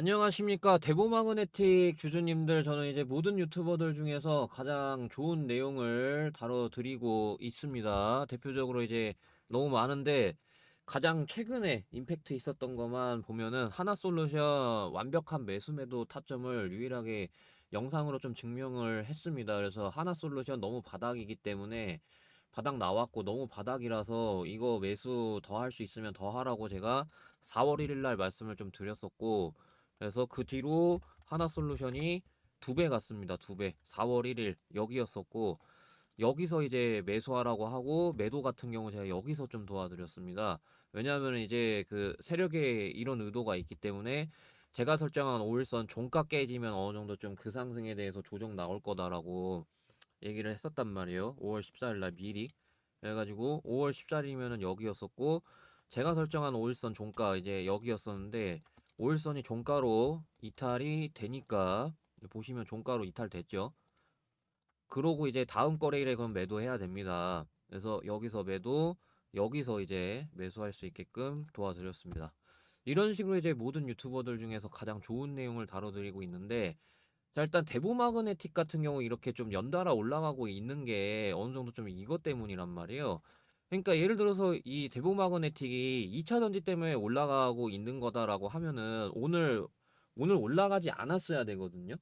안녕하십니까. 대보마그네틱 주주님들 저는 이제 모든 유튜버들 중에서 가장 좋은 내용을 다뤄드리고 있습니다. 대표적으로 이제 너무 많은데 가장 최근에 임팩트 있었던 것만 보면은 하나솔루션 완벽한 매수 매도 타점을 유일하게 영상으로 좀 증명을 했습니다. 그래서 하나솔루션 너무 바닥이기 때문에 바닥 나왔고 너무 바닥이라서 이거 매수 더 할 수 있으면 더 하라고 제가 4월 1일 날 말씀을 좀 드렸었고 그래서 그 뒤로 하나솔루션이 두 배 갔습니다. 두 배. 4월 1일 여기였었고 여기서 이제 매수하라고 하고 매도 같은 경우 제가 여기서 좀 도와드렸습니다. 왜냐하면 이제 그 세력의 이런 의도가 있기 때문에 제가 설정한 5일선 종가 깨지면 어느 정도 좀 그 상승에 대해서 조정 나올 거다라고 얘기를 했었단 말이에요. 5월 14일 날 미리. 그래가지고 5월 14일이면은 여기였었고 제가 설정한 5일선 종가 이제 여기였었는데 5일선이 종가로 이탈이 되니까 보시면 종가로 이탈됐죠. 그러고 이제 다음 거래일에 그럼 매도해야 됩니다. 그래서 여기서 매도, 여기서 이제 매수할 수 있게끔 도와드렸습니다. 이런 식으로 이제 모든 유튜버들 중에서 가장 좋은 내용을 다뤄드리고 있는데 자 일단 대보마그네틱 같은 경우 이렇게 좀 연달아 올라가고 있는 게 어느 정도 좀 이것 때문이란 말이에요. 그러니까 예를 들어서 이 대보마그네틱이 2차 전지 때문에 올라가고 있는 거다라고 하면은 오늘 오늘 올라가지 않았어야 되거든요.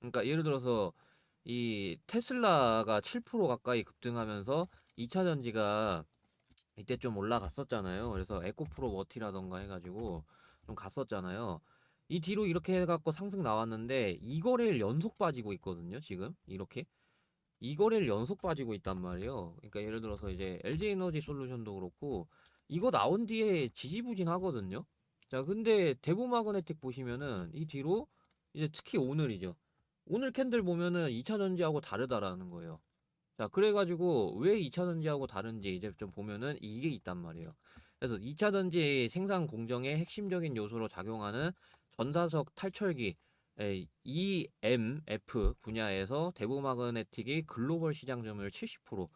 그러니까 예를 들어서 이 테슬라가 7% 가까이 급등하면서 2차 전지가 이때 좀 올라갔었잖아요. 그래서 에코프로 머티라던가 해가지고 좀 갔었잖아요. 이 뒤로 이렇게 해갖고 상승 나왔는데 이거래일 연속 빠지고 있거든요. 지금 이렇게 이거래일 연속 빠지고 있단 말이에요. 그러니까 예를 들어서 이제 LG에너지 솔루션도 그렇고 이거 나온 뒤에 지지부진하거든요. 자, 근데 대보마그네틱 보시면은 이 뒤로 이제 특히 오늘이죠. 오늘 캔들 보면은 2차 전지하고 다르다라는 거예요. 자, 그래가지고 왜 2차 전지하고 다른지 이제 좀 보면은 이게 있단 말이에요. 그래서 2차 전지 생산 공정의 핵심적인 요소로 작용하는 전자석 탈철기 에, EMF 분야에서 대보마그네틱이 글로벌 시장 점유율 70%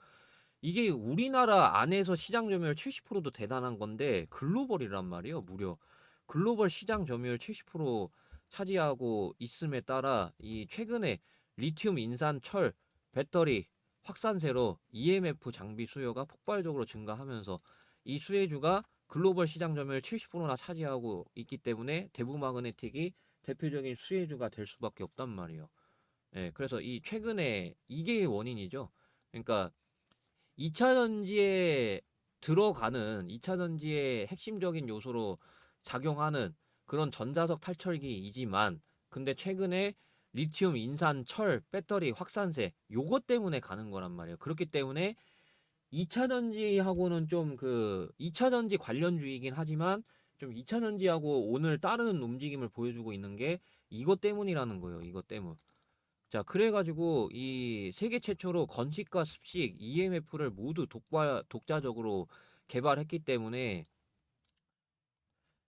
이게 우리나라 안에서 시장 점유율 70%도 대단한 건데 글로벌이란 말이에요. 무려 글로벌 시장 점유율 70% 차지하고 있음에 따라 이 최근에 리튬 인산 철 배터리 확산세로 EMF 장비 수요가 폭발적으로 증가하면서 이 수혜주가 글로벌 시장 점유율 70%나 차지하고 있기 때문에 대부마그네틱이 대표적인 수혜주가 될 수밖에 없단 말이에요. 예, 그래서 이 최근에 이게 원인이죠. 그러니까 2차 전지에 들어가는 2차 전지의 핵심적인 요소로 작용하는 그런 전자석 탈철기이지만 근데 최근에 리튬, 인산, 철, 배터리 확산세 요것 때문에 가는 거란 말이에요. 그렇기 때문에 2차 전지하고는 좀 그 2차 전지 관련주이긴 하지만 좀 2차 전지하고 오늘 다른 움직임을 보여주고 있는 게 이것 때문이라는 거예요. 이것 때문. 자, 그래가지고 이 세계 최초로 건식과 습식 EMF를 모두 독과, 독자적으로 개발했기 때문에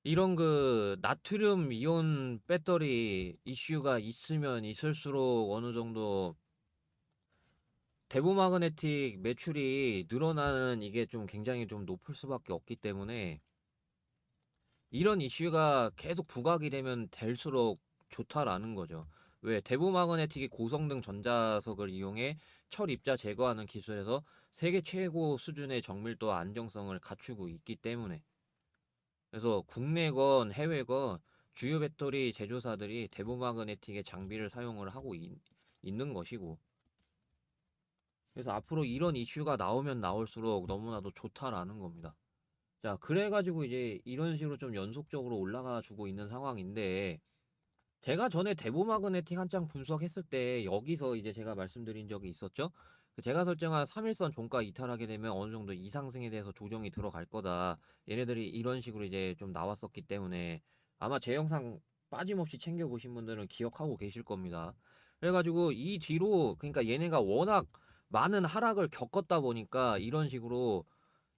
이런 그 나트륨 이온 배터리 이슈가 있으면 있을수록 어느 정도 대보마그네틱 매출이 늘어나는 이게 좀 굉장히 좀 높을 수밖에 없기 때문에 이런 이슈가 계속 부각이 되면 될수록 좋다라는 거죠. 왜 대보마그네틱이 고성능 전자석을 이용해 철 입자 제거하는 기술에서 세계 최고 수준의 정밀도와 안정성을 갖추고 있기 때문에 그래서 국내건 해외건 주요 배터리 제조사들이 대보마그네틱의 장비를 사용을 하고 있, 있는 것이고 그래서 앞으로 이런 이슈가 나오면 나올수록 너무나도 좋다라는 겁니다. 자, 그래가지고 이제 이런 식으로 좀 연속적으로 올라가 주고 있는 상황인데, 제가 전에 대보마그네틱 한장 분석했을 때 여기서 이제 제가 말씀드린 적이 있었죠? 그 제가 설정한 3일선 종가 이탈하게 되면 어느 정도 이상승에 대해서 조정이 들어갈 거다. 얘네들이 이런 식으로 이제 좀 나왔었기 때문에 아마 제 영상 빠짐없이 챙겨보신 분들은 기억하고 계실 겁니다. 그래가지고 이 뒤로, 그러니까 얘네가 워낙 많은 하락을 겪었다 보니까 이런 식으로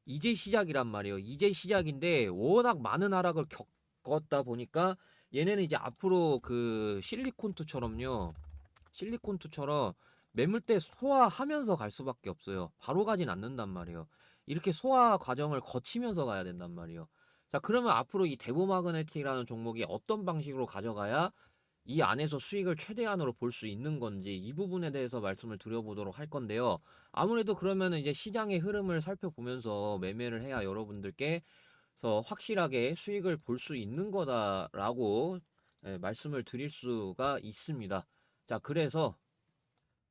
이제 시작이란 말이에요. 이제 시작인데 워낙 많은 하락을 겪었다 보니까 얘네는 이제 앞으로 그 실리콘투처럼요. 실리콘투처럼 매물대 소화하면서 갈 수밖에 없어요. 바로 가진 않는단 말이에요. 이렇게 소화 과정을 거치면서 가야 된단 말이에요. 자, 그러면 앞으로 이 대보마그네틱이라는 종목이 어떤 방식으로 가져가야 이 안에서 수익을 최대한으로 볼 수 있는 건지 이 부분에 대해서 말씀을 드려보도록 할 건데요. 아무래도 그러면은 이제 시장의 흐름을 살펴보면서 매매를 해야 여러분들께서 확실하게 수익을 볼 수 있는 거다라고 예, 말씀을 드릴 수가 있습니다. 자, 그래서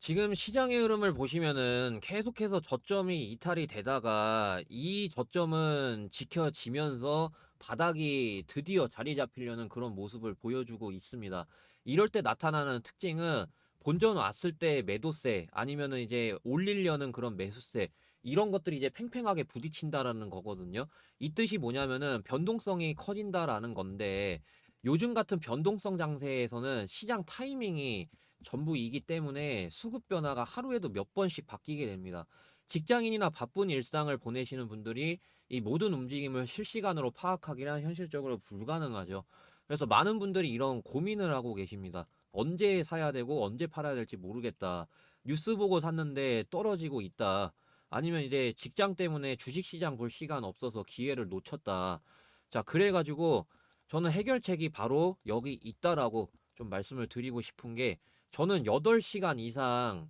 지금 시장의 흐름을 보시면은 계속해서 저점이 이탈이 되다가 이 저점은 지켜지면서 바닥이 드디어 자리 잡히려는 그런 모습을 보여주고 있습니다. 이럴 때 나타나는 특징은 본전 왔을 때 매도세 아니면은 이제 올리려는 그런 매수세 이런 것들이 이제 팽팽하게 부딪힌다라는 거거든요. 이 뜻이 뭐냐면은 변동성이 커진다라는 건데 요즘 같은 변동성 장세에서는 시장 타이밍이 전부이기 때문에 수급 변화가 하루에도 몇 번씩 바뀌게 됩니다. 직장인이나 바쁜 일상을 보내시는 분들이 이 모든 움직임을 실시간으로 파악하기란 현실적으로 불가능하죠. 그래서 많은 분들이 이런 고민을 하고 계십니다. 언제 사야 되고 언제 팔아야 될지 모르겠다. 뉴스 보고 샀는데 떨어지고 있다. 아니면 이제 직장 때문에 주식 시장 볼 시간 없어서 기회를 놓쳤다. 자, 그래가지고 저는 해결책이 바로 여기 있다라고 좀 말씀을 드리고 싶은 게 저는 8시간 이상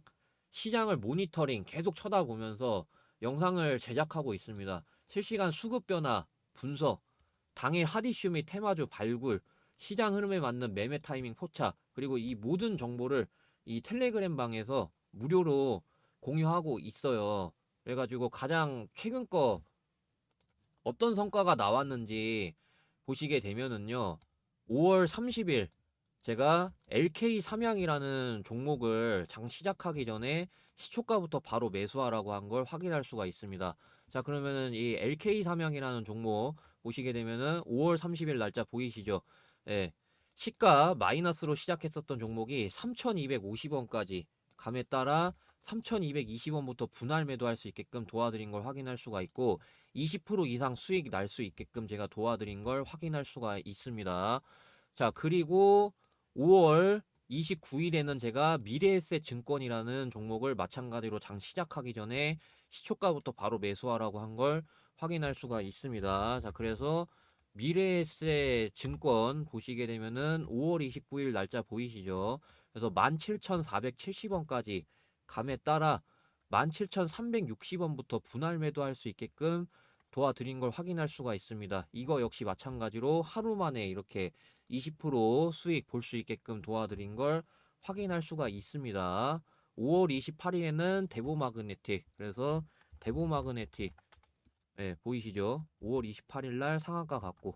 시장을 모니터링 계속 쳐다보면서 영상을 제작하고 있습니다. 실시간 수급 변화, 분석, 당일 핫이슈 및 테마주 발굴, 시장 흐름에 맞는 매매 타이밍 포착, 그리고 이 모든 정보를 이 텔레그램 방에서 무료로 공유하고 있어요. 그래가지고 가장 최근 거 어떤 성과가 나왔는지 보시게 되면은요. 5월 30일 제가 LK 삼양이라는 종목을 장 시작하기 전에 시초가부터 바로 매수하라고 한 걸 확인할 수가 있습니다. 자, 그러면은 이 LK 삼양이라는 종목 보시게 되면은 5월 30일 날짜 보이시죠? 예. 시가 마이너스로 시작했었던 종목이 3,250원까지 감에 따라 3,220원부터 분할 매도할 수 있게끔 도와드린 걸 확인할 수가 있고 20% 이상 수익 날 수 있게끔 제가 도와드린 걸 확인할 수가 있습니다. 자, 그리고 5월 29일에는 제가 미래에셋 증권이라는 종목을 마찬가지로 장 시작하기 전에 시초가부터 바로 매수하라고 한 걸 확인할 수가 있습니다. 자, 그래서 미래에셋 증권 보시게 되면은 5월 29일 날짜 보이시죠? 그래서 17,470원까지 감에 따라 17,360원부터 분할 매도할 수 있게끔 도와드린 걸 확인할 수가 있습니다. 이거 역시 마찬가지로 하루 만에 이렇게 20% 수익 볼 수 있게끔 도와드린 걸 확인할 수가 있습니다. 5월 28일에는 대보 마그네틱 그래서 대보 마그네틱 네, 보이시죠? 5월 28일 날 상한가 갔고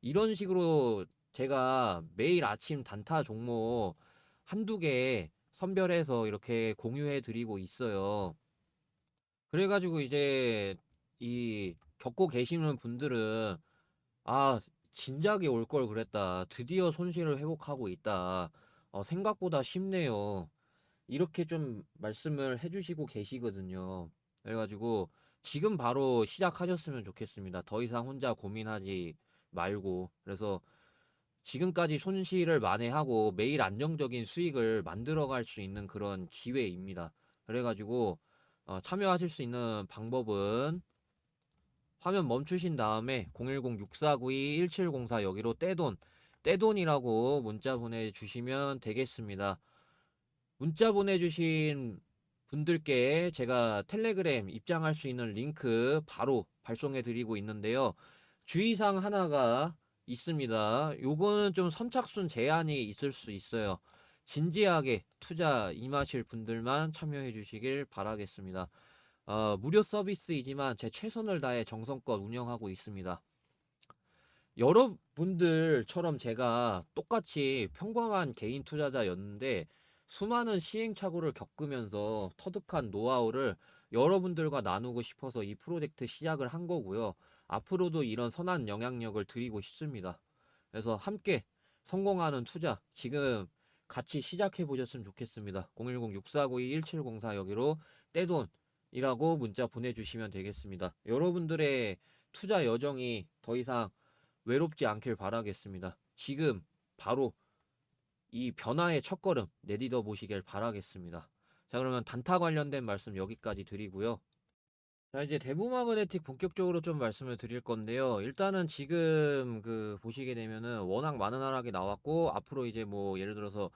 이런 식으로 제가 매일 아침 단타 종목 한두 개 선별해서 이렇게 공유해 드리고 있어요. 그래가지고 이제 이 겪고 계시는 분들은 아 진작에 올 걸 그랬다. 드디어 손실을 회복하고 있다. 어, 생각보다 쉽네요. 이렇게 좀 말씀을 해주시고 계시거든요. 그래가지고 지금 바로 시작하셨으면 좋겠습니다. 더 이상 혼자 고민하지 말고. 그래서 지금까지 손실을 만회하고 매일 안정적인 수익을 만들어갈 수 있는 그런 기회입니다. 그래가지고 어, 참여하실 수 있는 방법은 화면 멈추신 다음에 010-6492-1704 여기로 떼돈, 떼돈이라고 문자 보내주시면 되겠습니다. 문자 보내주신 분들께 제가 텔레그램 입장할 수 있는 링크 바로 발송해 드리고 있는데요. 주의사항 하나가 있습니다. 요거는 좀 선착순 제한이 있을 수 있어요. 진지하게 투자 임하실 분들만 참여해 주시길 바라겠습니다. 어, 무료 서비스이지만 제 최선을 다해 정성껏 운영하고 있습니다. 여러분들처럼 제가 똑같이 평범한 개인 투자자였는데 수많은 시행착오를 겪으면서 터득한 노하우를 여러분들과 나누고 싶어서 이 프로젝트 시작을 한 거고요. 앞으로도 이런 선한 영향력을 드리고 싶습니다. 그래서 함께 성공하는 투자 지금 같이 시작해 보셨으면 좋겠습니다. 010-6492-1704 여기로 떼돈 이라고 문자 보내주시면 되겠습니다. 여러분들의 투자 여정이 더 이상 외롭지 않길 바라겠습니다. 지금 바로 이 변화의 첫걸음 내디뎌 보시길 바라겠습니다. 자, 그러면 단타 관련된 말씀 여기까지 드리고요. 자, 이제 대부마그네틱 본격적으로 좀 말씀을 드릴 건데요. 일단은 지금 그 보시게 되면은 워낙 많은 하락이 나왔고, 앞으로 이제 뭐 예를 들어서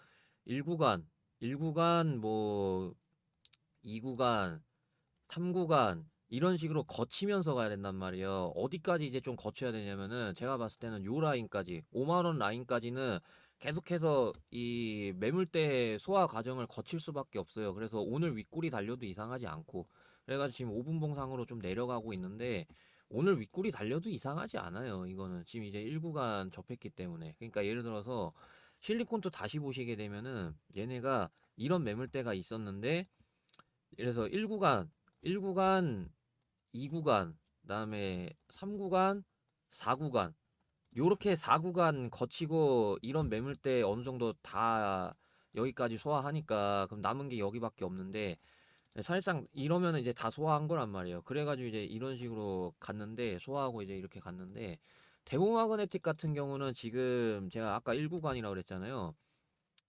1구간, 1구간 뭐 2구간, 3구간 이런 식으로 거치면서 가야 된단 말이에요. 어디까지 이제 좀 거쳐야 되냐면은 제가 봤을 때는 요 라인까지 5만 원 라인까지는 계속해서 이 매물대 소화 과정을 거칠 수밖에 없어요. 그래서 오늘 윗골이 달려도 이상하지 않고 그래가지고 지금 5분 봉상으로 좀 내려가고 있는데 오늘 윗골이 달려도 이상하지 않아요. 이거는 지금 이제 1구간 접했기 때문에 그러니까 예를 들어서 실리콘도 다시 보시게 되면은 얘네가 이런 매물대가 있었는데 그래서 1구간 1구간 2구간, 그다음에 3구간, 4구간. 요렇게 4구간 거치고 이런 매물대 어느 정도 다 여기까지 소화하니까 그럼 남은 게 여기밖에 없는데 사실상 이러면은 이제 다 소화한 거란 말이에요. 그래가지고 이제 이런 식으로 갔는데 소화하고 이제 이렇게 갔는데 데모마그네틱 같은 경우는 지금 제가 아까 1구간이라고 그랬잖아요.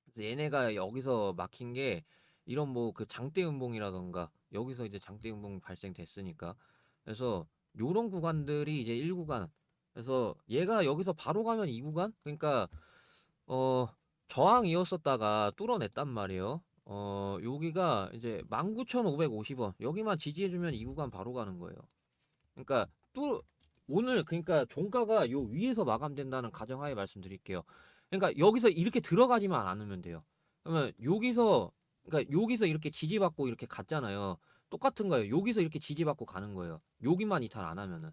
그래서 얘네가 여기서 막힌 게 이런 뭐 그 장대 음봉이라던가 여기서 이제 장대 음봉 발생됐으니까. 그래서 요런 구간들이 이제 1구간. 그래서 얘가 여기서 바로 가면 2구간? 그러니까 어 저항이었었다가 뚫어냈단 말이에요. 어 여기가 이제 19,550원. 여기만 지지해주면 2구간 바로 가는 거예요. 그러니까 뚫 오늘 그러니까 종가가 요 위에서 마감된다는 가정하에 말씀드릴게요. 그러니까 여기서 이렇게 들어가지만 않으면 돼요. 그러면 여기서 그러니까 여기서 이렇게 지지받고 이렇게 갔잖아요 똑같은 거예요. 여기서 이렇게 지지받고 가는 거예요. 여기만 이탈 안 하면은.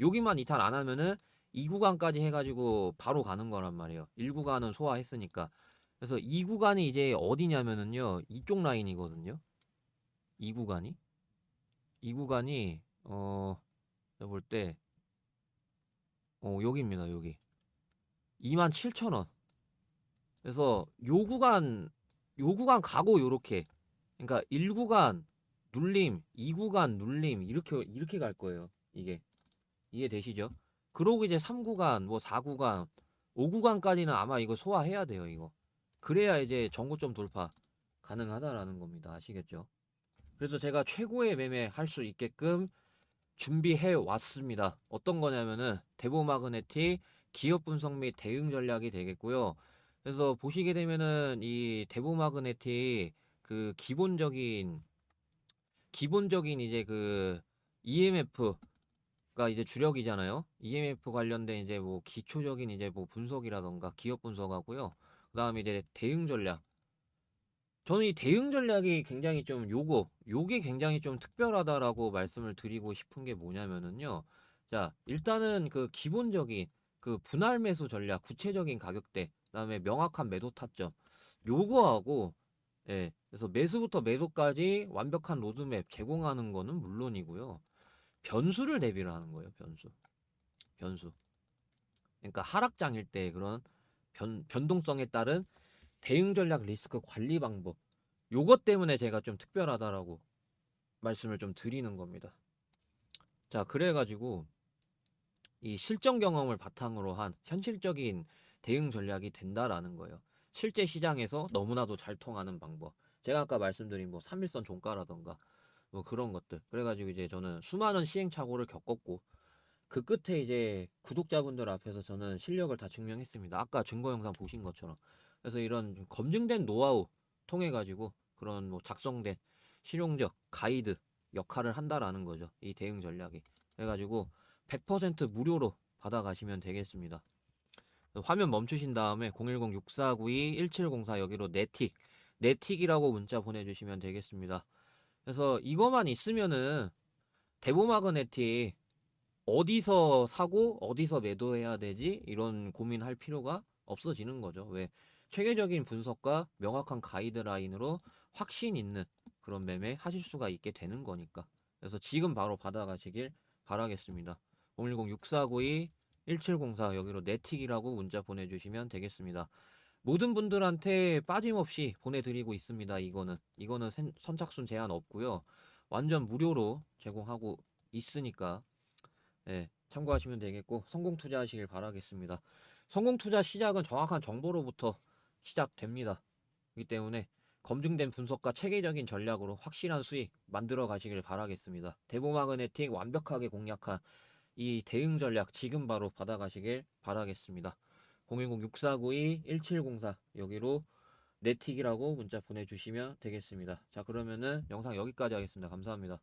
여기만 이탈 안 하면은 2구간까지 해가지고 바로 가는 거란 말이에요. 1구간은 소화했으니까. 그래서 2구간이 이제 어디냐면은요. 이쪽 라인이거든요. 2구간이. 2구간이, 어, 내가 볼 때, 어, 여기입니다. 여기. 27,000원. 그래서 요 구간, 요 구간 가고 요렇게. 그러니까 1구간, 눌림, 2구간 눌림 이렇게 이렇게 갈 거예요. 이게 이해되시죠? 그러고 이제 3구간, 뭐 4구간, 5구간까지는 아마 이거 소화해야 돼요, 이거. 그래야 이제 전고점 돌파 가능하다라는 겁니다. 아시겠죠? 그래서 제가 최고의 매매 할 수 있게끔 준비해 왔습니다. 어떤 거냐면은 대보마그네틱 기업 분석 및 대응 전략이 되겠고요. 그래서 보시게 되면은 이 대보마그네틱 그 기본적인 기본적인 이제 그 EMF가 이제 주력이잖아요. EMF 관련된 이제 뭐 기초적인 이제 뭐 분석이라던가 기업 분석하고요. 그다음에 이제 대응 전략. 저는 이 대응 전략이 굉장히 좀 요거, 요게 굉장히 좀 특별하다라고 말씀을 드리고 싶은 게 뭐냐면은요. 자, 일단은 그 기본적인 그 분할 매수 전략, 구체적인 가격대, 그다음에 명확한 매도 타점. 요거하고 예. 그래서 매수부터 매도까지 완벽한 로드맵 제공하는 거는 물론이고요. 변수를 대비를 하는 거예요, 변수. 변수. 그러니까 하락장일 때 그런 변, 변동성에 따른 대응 전략 리스크 관리 방법. 요것 때문에 제가 좀 특별하다라고 말씀을 좀 드리는 겁니다. 자, 그래가지고 이 실전 경험을 바탕으로 한 현실적인 대응 전략이 된다라는 거예요. 실제 시장에서 너무나도 잘 통하는 방법. 제가 아까 말씀드린 뭐 3일선 종가라던가 뭐 그런 것들. 그래가지고 이제 저는 수많은 시행착오를 겪었고 그 끝에 이제 구독자분들 앞에서 저는 실력을 다 증명했습니다. 아까 증거 영상 보신 것처럼. 그래서 이런 좀 검증된 노하우 통해 가지고 그런 뭐 작성된 실용적 가이드 역할을 한다라는 거죠. 이 대응 전략이. 그래가지고 100% 무료로 받아가시면 되겠습니다. 화면 멈추신 다음에 010-6492-1704 여기로 네틱 네틱이라고 문자 보내주시면 되겠습니다. 그래서 이거만 있으면은 대보마그네틱 어디서 사고 어디서 매도해야 되지 이런 고민할 필요가 없어지는 거죠. 왜 체계적인 분석과 명확한 가이드라인으로 확신 있는 그런 매매 하실 수가 있게 되는 거니까. 그래서 지금 바로 받아가시길 바라겠습니다. 010-6492 1704 여기로 네틱이라고 문자 보내주시면 되겠습니다. 모든 분들한테 빠짐없이 보내드리고 있습니다. 이거는 이거는 선- 선착순 제한 없고요. 완전 무료로 제공하고 있으니까 예, 참고하시면 되겠고 성공 투자하시길 바라겠습니다. 성공 투자 시작은 정확한 정보로부터 시작됩니다. 그렇기 때문에 검증된 분석과 체계적인 전략으로 확실한 수익 만들어 가시길 바라겠습니다. 대보마그네틱 완벽하게 공략한 이 대응 전략 지금 바로 받아가시길 바라겠습니다. 010-6492-1704 여기로 네틱이라고 문자 보내주시면 되겠습니다. 자 그러면은 영상 여기까지 하겠습니다. 감사합니다.